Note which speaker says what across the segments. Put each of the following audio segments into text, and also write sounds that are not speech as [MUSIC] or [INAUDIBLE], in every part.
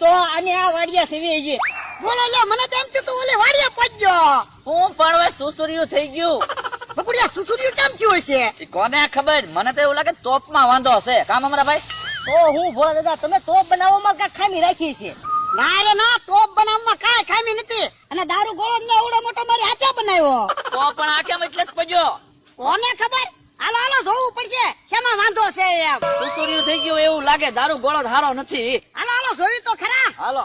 Speaker 1: તો આને આ વાડિયા સેવી છે.
Speaker 2: બોલો લે મને તો એમ થયું તું ઓલે વાડીએ પહોંચ્યો
Speaker 3: હું પણ હવે સુસુર્યું થઈ ગયું.
Speaker 2: બકુડિયા સુસુડિયું કેમ થયું હશે?
Speaker 3: કોને ખબર? મને તો એવું લાગે તોપમાં વાંધો હશે. કામ અમારા ભાઈ?
Speaker 1: તો હું ભોળા દાદા તમે તોપ બનાવવામાં કાંઈક ખામી રાખી છે?
Speaker 2: ના રે ના તોપ બનાવવામાં કાંઈ ખામી નથી. અને દારૂ ગોળો ને એવડો મોટો મારી હાથે બનાવ્યો.
Speaker 3: તો પણ આ કેમ એટલે જ પડ્યો?
Speaker 2: કોને ખબર? હાલો હાલો જોવું પડશે. શેમાં વાંધો છે એમ?
Speaker 3: સુસુર્યું થઈ ગયું એવું લાગે દારૂ ગોળો સારો નથી.
Speaker 2: જોયું તો ખરા.
Speaker 3: હાલો.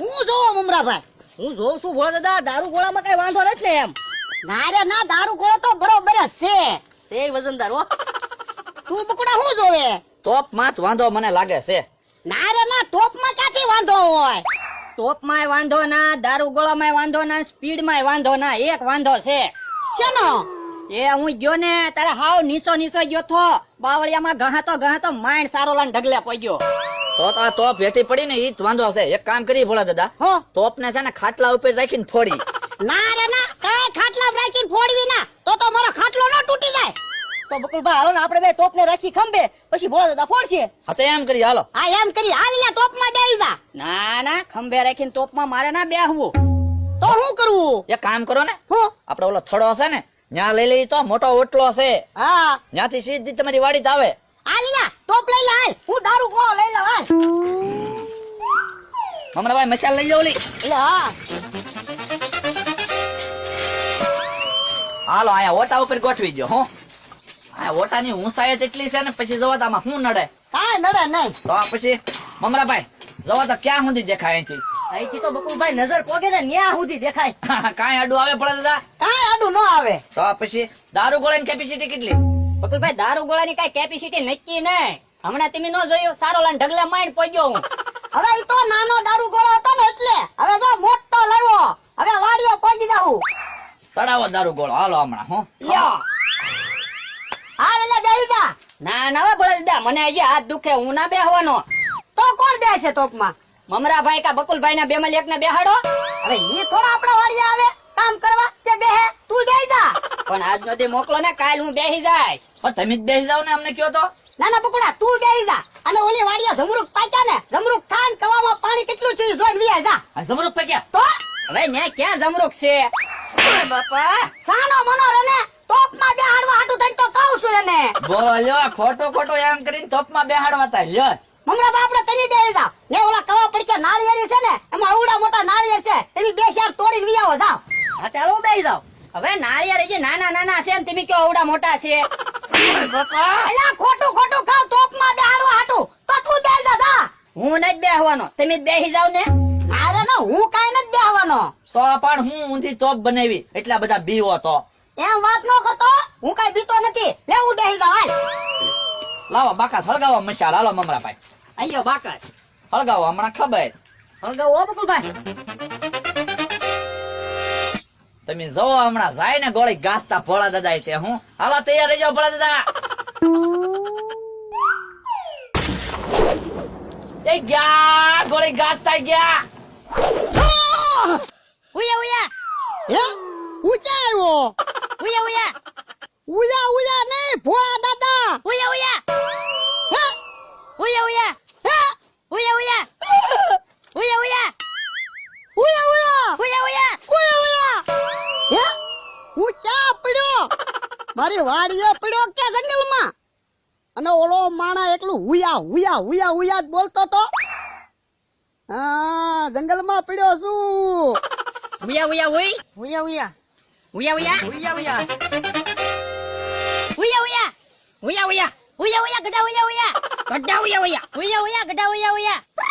Speaker 2: હું જોવો મમરાભાઈ?
Speaker 1: હું જોઉં છું ભોળા દાદા દારૂ ગોળામાં કઈ વાંધો નથી ને એમ.
Speaker 2: ના રે ના દારૂ ગોળો તો બરોબર જ છે.
Speaker 1: તે વજનદાર હો.
Speaker 2: તું બકુડા શું જોવે?
Speaker 3: તોપમાં જ વાંધો મને લાગે છે.
Speaker 2: ના રે ના તોપમાં ક્યાંથી વાંધો હોય?
Speaker 1: તોપમાંય વાંધો ના દારૂ ગોળામાં વાંધો ના સ્પીડમાંય વાંધો ના એક વાંધો છે.
Speaker 2: શેનો?
Speaker 1: એ હું ગયો ને તારે હાવ નીસો નીસો ગયો થો બાવળિયામાં ગહાતો ગહાતો માઇન્ડ સારો લાન ઢગલે પડ્યો.
Speaker 3: તો તો આ તોપ હેઠી પડી ને ઈ જ વાંધો છે એક કામ કરી ભોળા દાદા
Speaker 2: હો?
Speaker 3: તોપ ને છે ને ખાટલા ઉપર રાખીને ફોડી.
Speaker 2: ના રે ના કાંઈ ખાટલા રાખીને ફોડવી ના. તો તો મારો ખાટલો ન તૂટી જાય.
Speaker 1: તો બકુલભાઈ હાલો ને આપણે બે તોપને રાખી ખંભે. પછી ભોળા દાદા ફોડશે.
Speaker 3: હા તો એમ કરી હાલો.
Speaker 2: હા એમ કરી. હાલ યા તોપમાં બેસી જા.
Speaker 1: ના ના ખંભે રાખીને તોપમાં મારે ના બેહવું.
Speaker 2: તો શું કરવું
Speaker 3: એક કામ કરો ને.
Speaker 2: હું?
Speaker 3: આપડે ઓલો થડો છે ને ત્યાં લઈ લઈ તો મોટો ઓટલો છે.
Speaker 2: હા.
Speaker 3: ન્યાથી સીધી તમારી વાડી આવે.
Speaker 2: હાલ યા ટોપ લઈ લે હાલ. હું દારૂ કો લઈ લે હાલ.
Speaker 3: હમણાં ભાઈ મસાલ લઈ જાવ લી.
Speaker 1: હા.
Speaker 3: હાલો આયા ઓટા ઉપર ગોઠવી દો હો. આ ઓટાની ઊંચાઈ એટલી છે ને પછી જવા આમાં શું નડે?
Speaker 2: કાંઈ નડે નહીં.
Speaker 3: તો પછી મમરાભાઈ જવા તો ક્યાં સુધી દેખાય અહીંથી?
Speaker 1: અહીંથી તો બકુલભાઈ નજર પોગે ને ન્યા સુધી દેખાય.
Speaker 3: કાંઈ આડું આવે પડે દાદા?
Speaker 2: કાંઈ આડું ન આવે.
Speaker 3: તો પછી દારૂ ગોળાની કેપેસિટી કેટલી?
Speaker 1: બકુલભાઈ દારૂ ગોળાની કઈ કેપેસિટી નક્કી નહીં. હમણાં તમે ન જોયું સારો લાન ઢગલે માઇન્ડ પહોંચ્યો હું.
Speaker 2: હવે ઈ તો નાનો દારૂ ગોળો હતો ને એટલે. હવે જો મોટો લાવ્યો. હવે વાડીઓ પહોંચી જાઉં
Speaker 3: ચડાવો દારૂ ગોળો. હાલો હમણાં હું.
Speaker 2: હા હાલ એટલે બેહી જા.
Speaker 1: ના ના ભોળા દાદા મને હજી હાથ દુખે હું ના બેહવાનો.
Speaker 2: તો કોણ બેસે તોપમાં
Speaker 1: મમરાભાઈ કા બકુલભાઈ ના બેમાં એક ને બેહાડો.
Speaker 2: હવે ઈ થોડા આપણા વાળી આવે કામ કરવા કે બેહે? તું બેહી જા.
Speaker 1: પણ આજ નો દે મોકલો ને કાલ હું બેહી જાય
Speaker 3: પણ તમે જ બેહી જાવ ને અમને કયો તો.
Speaker 2: નાના બકુડા તું બેહી જા. અને ઓલી વાડિયા જમરૂક પાક્યા ને જમરૂક ખાન કવામાં પાણી કેટલું છે જોઈને વિયા જા.
Speaker 3: જમરૂક પાક્યા?
Speaker 2: તો?
Speaker 1: હવે ને ક્યાં જમરૂક છે? બાપા.
Speaker 2: સાનો મનો રને તોપમાં બેહાડવા હાટું થઈને તો કહું છું એને.
Speaker 3: બોલ્યો ખોટો ખોટો એમ કરીને તોપમાં બેહાડવા તા લ્યો.
Speaker 2: મમરા બાપડા તને બેહી જાવ ને ઓલા કવા પડકે નાળિયેરી છે ને એમાં અવડા મોટા નાળિયેર છે તમે બે ચાર તોડીને વિયાવો જાવ
Speaker 1: હા ચાલો હું બેહી જાવ હવે નાના નાના છે ને તમે કયો અવડા મોટા છે? [LAUGHS]
Speaker 2: ખોટું ખોટું ખાવ તોપમાં બેહાડવા હાટું. તો તું બેહ જા જા.
Speaker 1: હું નથી બેહવાનો. તમે જ બેહી જાવ ને.
Speaker 2: અરે ના હું કાઈ નથી બેહવાનો.
Speaker 3: તો પણ હું ઊંધી તોપ બનાવી એટલા બધા બીવો તો.
Speaker 2: એમ વાત ન કરતો હું કાઈ બીતો નથી. લે હું બેસી જાવ હાલ.
Speaker 3: લાવો બાકા સળગાવો મશાલ હાલો મમરાભાઈ.
Speaker 1: અહીંયા બાકસ
Speaker 3: સળગાવો હમણાં ખબર.
Speaker 1: હળગાવો બકુલભાઈ.
Speaker 3: તમે જવો હમણાં જાય ને ગોળી ગાસતા ભોળા દાદા તે હું? હાલો તૈયાર રહી જાઓ ભોળા દાદા. એ ગયા ગોળી ગાસતા ગયા.
Speaker 1: ઉયા ઉયા.
Speaker 2: હે? ઊંચા આવ્યો?
Speaker 1: ઉયા ઉયા.
Speaker 2: ઉયા ઉયા નહીં ભોળા મારી વાડીએ પડ્યો કે જંગલમાં અને ઓલો માણા એકલું હુયા હુયા હુયા હુયા જ બોલતો તો. હા જંગલમાં પડ્યો છું.
Speaker 1: ઉયા હુયા હુઈ
Speaker 2: હુયા હુયા
Speaker 1: ઉયા હુયા
Speaker 2: હુયા હુયા
Speaker 1: ઉયા ઉયા? ઉયા હુયા ઉયા હુયા ગડા હુયા હુયા ગડા ઉયા હુયા ઉયા હુયા ગડા ઉયા ઉયા?
Speaker 2: હુયા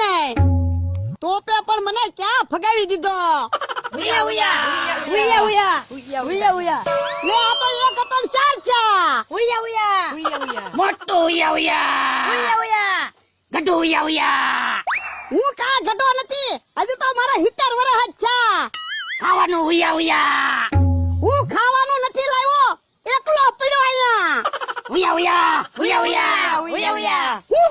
Speaker 2: છે નહીં તોપે પણ મને ક્યાં ફગાવી દીધો
Speaker 1: ઉયા ઉયા
Speaker 2: ઉયા ઉયા ઉયા ઉયા લે આ તો એક હતો ને ચાર ચા
Speaker 1: ઉયા ઉયા મોટો ઉયા ઉયા
Speaker 2: ઉયા
Speaker 1: ગડુ ઉયા ઉયા
Speaker 2: હું કા ઘટો નથી હજુ તો મારા હિતર વરસ જ છે
Speaker 1: ખાવાનું ઉયા ઉયા
Speaker 2: હું ખાવાનું નથી લાવ્યો એકલો પડ્યો અહીંયા
Speaker 1: ઉયા ઉયા ઉયા ઉયા ઉયા ઉયા
Speaker 2: હું